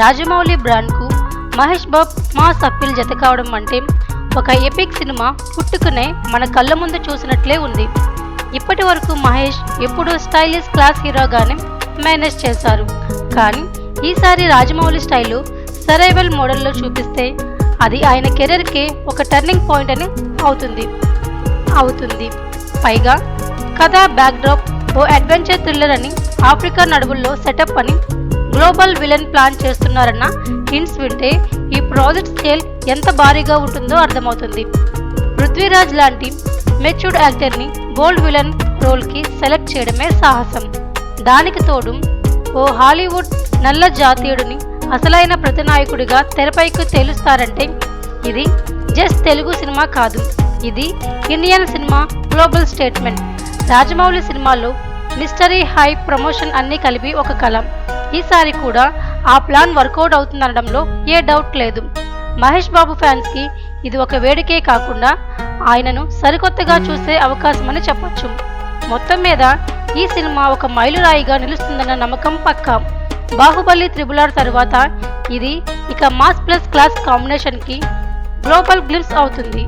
రాజమౌళి బ్రాండ్కు Mahesh Babu mass appeal జత కావడం అంటే ఒక ఎపిక్ సినిమా పుట్టుకునే మన కళ్ళ ముందు చూసినట్లే ఉంది. ఇప్పటి వరకు మహేష్ ఎప్పుడూ స్టైలిష్ క్లాస్ హీరోగానే మేనేజ్ చేశారు. కానీ ఈసారి రాజమౌళి స్టైలు సరైవల్ మోడల్లో చూపిస్తే అది ఆయన కెరీర్కి ఒక టర్నింగ్ పాయింట్ అని అవుతుంది. అవుతుంది. పైగా కథ బ్యాక్డ్రాప్ ఓ అడ్వెంచర్ థ్రిల్లర్ అని ఆఫ్రికా నడువుల్లో సెటప్ అని గ్లోబల్ విలన్ ప్లాన్ చేస్తున్నారన్న హింట్స్ వింటే ఈ ప్రాజెక్ట్ స్కేల్ ఎంత భారీగా ఉంటుందో అర్థమవుతుంది. పృథ్వీరాజ్ లాంటి మెచ్యూర్డ్ యాక్టర్ని బోల్డ్ విలన్ రోల్కి సెలెక్ట్ చేయడమే సాహసం. దానికి తోడు ఓ హాలీవుడ్ నల్ల జాతీయుడిని అసలైన ప్రతినాయకుడిగా తెరపైకి తేలుస్తారంటే ఇది జస్ట్ తెలుగు సినిమా కాదు. ఇది Indian cinema global statement. Rajamouli సినిమాలో మిస్టరీ హై ప్రమోషన్ అన్నీ కలిపి ఒక కళ ఈసారి కూడా ఆ ప్లాన్ వర్కౌట్ అవుతుందనడంలో ఏ డౌట్ లేదు. మహేష్ బాబు ఫ్యాన్స్కి ఇది ఒక వేడికే కాకుండా ఆయనను సరికొత్తగా చూసే అవకాశమని చెప్పొచ్చు. మొత్తం మీద ఈ సినిమా ఒక మైలురాయిగా నిలుస్తుందన్న నమ్మకం పక్కా. బాహుబలి త్రిబులార్ తర్వాత ఇది ఇక మాస్ ప్లస్ క్లాస్ కాంబినేషన్కి గ్లోబల్ గ్లిమ్స్ అవుతుంది.